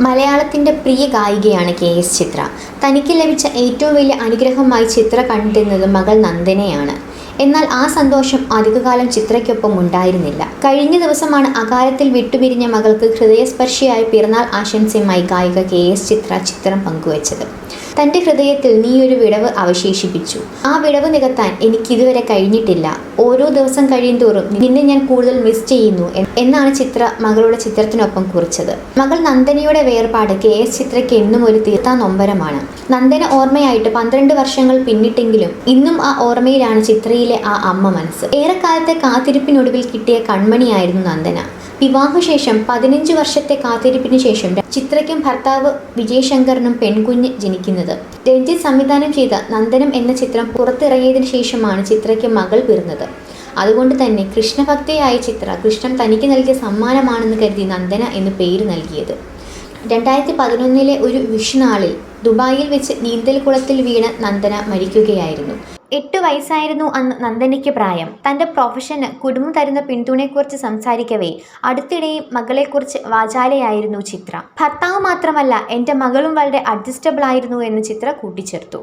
മലയാളത്തിന്റെ പ്രിയ ഗായികയാണ് K S ചിത്ര. തനിക്ക് ലഭിച്ച ഏറ്റവും വലിയ അനുഗ്രഹമായി ചിത്ര കണ്ടിരുന്നത് മകൾ നന്ദനയാണ്. എന്നാൽ ആ സന്തോഷം അധികകാലം ചിത്രയ്ക്കൊപ്പം ഉണ്ടായിരുന്നില്ല. കഴിഞ്ഞ ദിവസമാണ് അകാലത്തിൽ വിട്ടുപിരിഞ്ഞ മകൾക്ക് ഹൃദയസ്പർശിയായ പിറന്നാൾ ആശംസയുമായി ഗായിക കെ എസ് ചിത്ര ചിത്രം പങ്കുവച്ചത്. തന്റെ ഹൃദയത്തിൽ നീ ഒരു വിടവ് അവശേഷിപ്പിച്ചു. ആ വിടവ് നികത്താൻ എനിക്കിതുവരെ കഴിഞ്ഞിട്ടില്ല. ഓരോ ദിവസം കഴിയും തോറും നിന്നെ ഞാൻ കൂടുതൽ മിസ് ചെയ്യുന്നു എന്നാണ് ചിത്ര മകളുടെ ചിത്രത്തിനൊപ്പം കുറിച്ചത്. മകൾ നന്ദനയുടെ വേർപാട് കെ എസ് ചിത്രയ്ക്ക് എന്നും ഒരു തീർത്താ നൊമ്പരമാണ് നന്ദന ഓർമ്മയായിട്ട് പന്ത്രണ്ട് വർഷങ്ങൾ പിന്നിട്ടെങ്കിലും ഇന്നും ആ ഓർമ്മയിലാണ് ചിത്രയിലെ ആ അമ്മ മനസ്സ്. ഏറെക്കാലത്തെ കാത്തിരിപ്പിനൊടുവിൽ കിട്ടിയ കൺമണിയായിരുന്നു നന്ദന. വിവാഹശേഷം പതിനഞ്ച് വർഷത്തെ കാത്തിരിപ്പിന് ശേഷം ചിത്രയ്ക്കും ഭർത്താവ് വിജയശങ്കറിനും പെൺകുഞ്ഞ് ജനിക്കുന്നത് രഞ്ജിത്ത് സംവിധാനം ചെയ്ത നന്ദനം എന്ന ചിത്രം പുറത്തിറങ്ങിയതിന് ശേഷമാണ് ചിത്രയ്ക്ക് മകൾ പിറന്നത്. അതുകൊണ്ട് തന്നെ കൃഷ്ണഭക്തയായ ചിത്ര കൃഷ്ണൻ തനിക്ക് നൽകിയ സമ്മാനമാണെന്ന് കരുതി നന്ദന എന്ന് പേര് നൽകിയത്. രണ്ടായിരത്തി പതിനൊന്നിലെ ഒരു വിഷുനാളിൽ ദുബായിൽ വെച്ച് നീന്തൽ കുളത്തിൽ വീണ് നന്ദന മരിക്കുകയായിരുന്നു. എട്ട് വയസ്സായിരുന്നു അന്ന് നന്ദനയ്ക്ക് പ്രായം. തന്റെ പ്രൊഫഷന് കുടുംബം തരുന്ന പിന്തുണയെക്കുറിച്ച് സംസാരിക്കവേ അടുത്തിടെയും മകളെക്കുറിച്ച് വാചാലയായിരുന്നു ചിത്ര. ഭർത്താവ് മാത്രമല്ല എന്റെ മകളും വളരെ അഡ്ജസ്റ്റബിൾ ആയിരുന്നു എന്ന് ചിത്ര കൂട്ടിച്ചേർത്തു.